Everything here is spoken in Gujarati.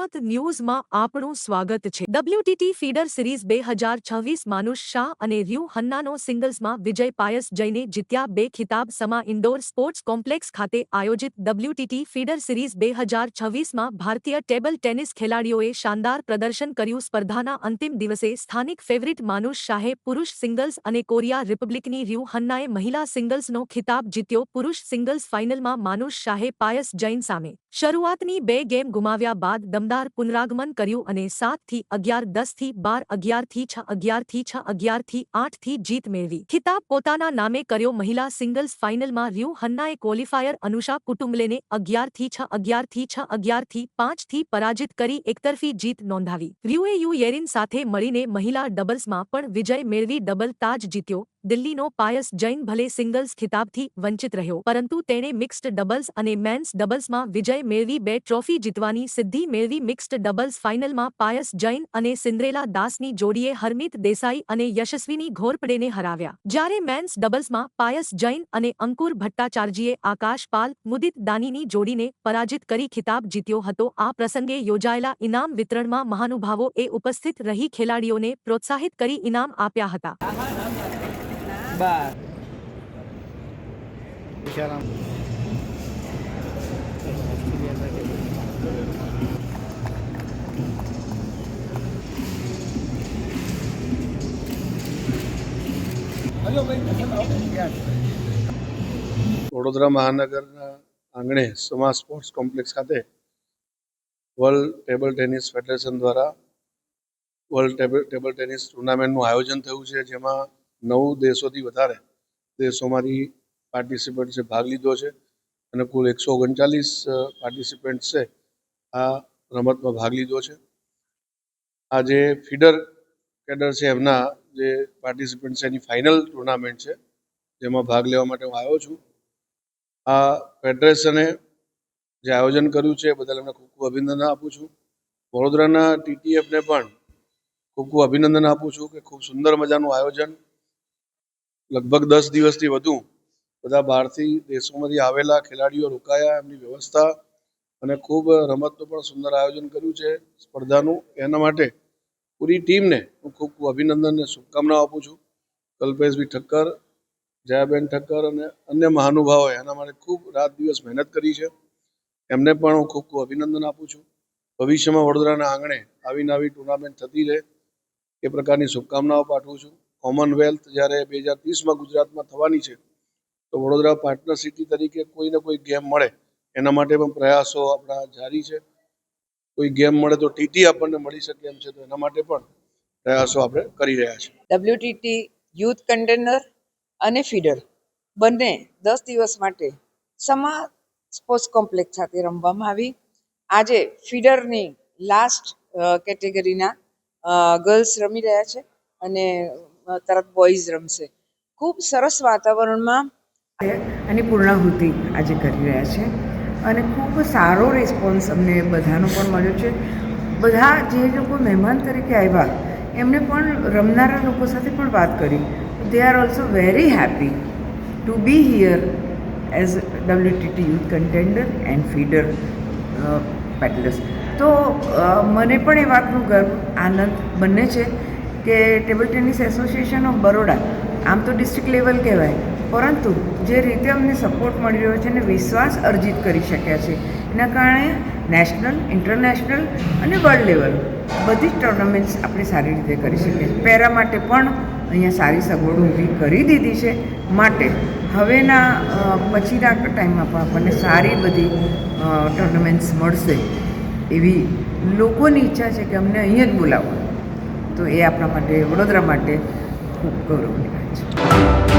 જનમત ન્યૂઝમાં આપણું સ્વાગત છે. ડબ્લ્યુટીટી ફીડર સિરીઝ બે હજાર છવ્વીસ માનુષ શાહ અને રિયુ હન્નાનો સિંગલ્સમાં વિજય પાયસ જઈને જીત્યા બે ખિતાબ સમા ઇન્ડોર સ્પોર્ટ્સ કોમ્પ્લેક્સ ખાતે આયોજિત ડબ્લ્યુટીટી ફીડર સિરીઝ બે હજાર છવ્વીસમાં ભારતીય ટેબલ ટેનિસ ખેલાડીઓએ શાનદાર પ્રદર્શન કર્યું. સ્પર્ધાના અંતિમ દિવસે સ્થાનિક ફેવરિટ માનુષ શાહે પુરુષ સિંગલ્સ અને કોરિયા રિપબ્લિકની રિયુ હન્નાએ મહિલા સિંગલ્સનો ખિતાબ જીત્યો. પુરુષ સિંગલ્સ ફાઇનલમાં માનુષ શાહે પાયસ જૈન સામે શરૂઆતની બે ગેમ ગુમાવ્યા બાદ દમદાર પુનરાગમન કર્યું અને સાતથી અગિયાર, દસથી બાર, અગિયારથી છ અગિયારથી છ, અગિયારથી આઠથી જીત મેળવી. ખિતાબ પોતાના નામે કર્યો મહિલા સિંગલ્સ ફાઇનલમાં રહ્યુ હન્નાએ ક્વોલિફાયર અનુષા કુટુંબલેને અગિયારથી છ અગિયારથી છ, અગિયારથી પાંચથી પરાજિત કરી એકતરફી જીત નોંધાવી. રહ્યુએ યુ યેરિન સાથે મળીને મહિલા ડબલ્સમાં પણ વિજય મેળવી ડબલ તાજ જીત્યો. દિલ્હીનો પાયસ જૈન ભલે સિંગલ્સ ખિતાબથી વંચિત રહ્યો, પરંતુ તેણે મિક્સ્ડ ડબલ્સ અને મેન્સ ડબલ્સમાં વિજય મેળવી બે ટ્રોફી જીતવાની સિદ્ધિ મેળવી. મિક્સ્ડ ડબલ્સ ફાઇનલમાં પાયસ જૈન અને સિન્દ્રેલા દાસની જોડીએ હરમિત દેસાઈ અને યશસ્વીની ઘોરપડેને હરાવ્યા. જ્યારે મેન્સ ડબલ્સમાં પાયસ જૈન અને અંકુર ભટ્ટાચાર્યજીએ આકાશ પાલ, મુદિત દાનીની જોડીને પરાજિત કરી ખિતાબ જીત્યો હતો. આ પ્રસંગે યોજાયેલા ઇનામ વિતરણમાં મહાનુભાવો એ ઉપસ્થિત રહી ખેલાડીઓને પ્રોત્સાહિત કરી ઇનામ આપ્યા હતા. બાર વિશારામ વડોદરા મહાનગરના આંગણે સમા સ્પોર્ટ્સ કોમ્પ્લેક્સ ખાતે વર્લ્ડ ટેબલ ટેનિસ ફેડરેશન દ્વારા વર્લ્ડ ટેબલ ટેબલ ટેનિસ ટુર્નામેન્ટનું આયોજન થયું છે જેમાં નવ દેશોથી વધારે દેશોમાંથી પાર્ટિસિપન્ટ્સે ભાગ લીધો છે અને કુલ એકસો ઓગણચાલીસ પાર્ટિસિપન્ટ્સે આ રમતમાં ભાગ લીધો છે. આ જે ફીડર કેડર છે, એમના જે પાર્ટિસિપન્ટ છે, એની ફાઇનલ ટુર્નામેન્ટ છે, જેમાં ભાગ લેવા માટે હું આવ્યો છું. આ ફેડરેશને જે આયોજન કર્યું છે, એ બદલ એમને ખૂબ ખૂબ અભિનંદન આપું છું. વડોદરાના ટીટીએફને પણ ખૂબ ખૂબ અભિનંદન આપું છું કે ખૂબ સુંદર મજાનું આયોજન લગભગ દસ દિવસથી વધુ બધા બહારથી દેશોમાંથી આવેલા ખેલાડીઓ રોકાયા, એમની વ્યવસ્થા અને ખૂબ રમતનું પણ સુંદર આયોજન કર્યું છે સ્પર્ધાનું. એના માટે પૂરી ટીમને હું ખૂબ ખૂબ અભિનંદન અને શુભકામનાઓ આપું છું. કલ્પેશભાઈ ઠક્કર, જયાબેન ઠક્કર અને અન્ય મહાનુભાવોએ એના માટે ખૂબ રાત દિવસ મહેનત કરી છે. એમને પણ હું ખૂબ ખૂબ અભિનંદન આપું છું. ભવિષ્યમાં વડોદરાના આંગણે આવી નવી ટુર્નામેન્ટ થતી રહે એ પ્રકારની શુભકામનાઓ પાઠવું છું. કોમનવેલ્થ જ્યારે બે હજાર ત્રીસમાં ગુજરાતમાં થવાની છે, તો વડોદરા પાર્ટનર સિટી તરીકે કોઈને કોઈ ગેમ મળે, એના માટે પણ પ્રયાસો આપણા જારી છે. કોઈ ગેમ મળે તો ટીટી આપણને મળી શકે એમ છે, તો એના માટે પણ પ્રયાસો આપણે કરી રહ્યા છીએ. ડબ્લ્યુટીટી યુથ કન્ટેનર અને ફીડર બંને દસ દિવસ માટે સમા સ્પોર્ટ્સ કોમ્પ્લેક્સ ખાતે રમવામાં આવી. આજે ફીડરની લાસ્ટ કેટેગરીના ગર્લ્સ રમી રહ્યા છે અને તરત બોયઝ રમશે. ખૂબ સરસ વાતાવરણમાં અને પૂર્ણાહુતિ આજે કરી રહ્યા છે. અને ખૂબ સારો રિસ્પોન્સ અમને બધાનો પણ મળ્યો છે. બધા જે લોકો મહેમાન તરીકે આવ્યા એમણે પણ રમનારા લોકો સાથે પણ વાત કરી. They are also very happy to be here as WTT youth contender and feeder paddlers તો મને પણ એ વાતનું ગર્વ, આનંદ બંને છે કે Table Tennis Association of Baroda આમ તો ડિસ્ટ્રિક્ટ લેવલ કહેવાય. પરંતુ જે રીતે અમને સપોર્ટ મળી રહ્યો છે અને વિશ્વાસ અર્જિત કરી શક્યા છે, એના કારણે નેશનલ ઇન્ટરનેશનલ અને વર્લ્ડ લેવલ બધી જ ટુર્નામેન્ટ્સ આપણે સારી રીતે કરી શકીએ છીએ. પહેરા માટે પણ અહીંયા સારી સગવડો ઊભી કરી દીધી છે. માટે હવેના પછીના ટાઈમમાં પણ આપણને સારી બધી ટુર્નામેન્ટ્સ મળશે એવી લોકોની ઈચ્છા છે કે અમને અહીંયા જ બોલાવો તો એ આપણા માટે વડોદરા માટે ખૂબ ગૌરવની વાત છે.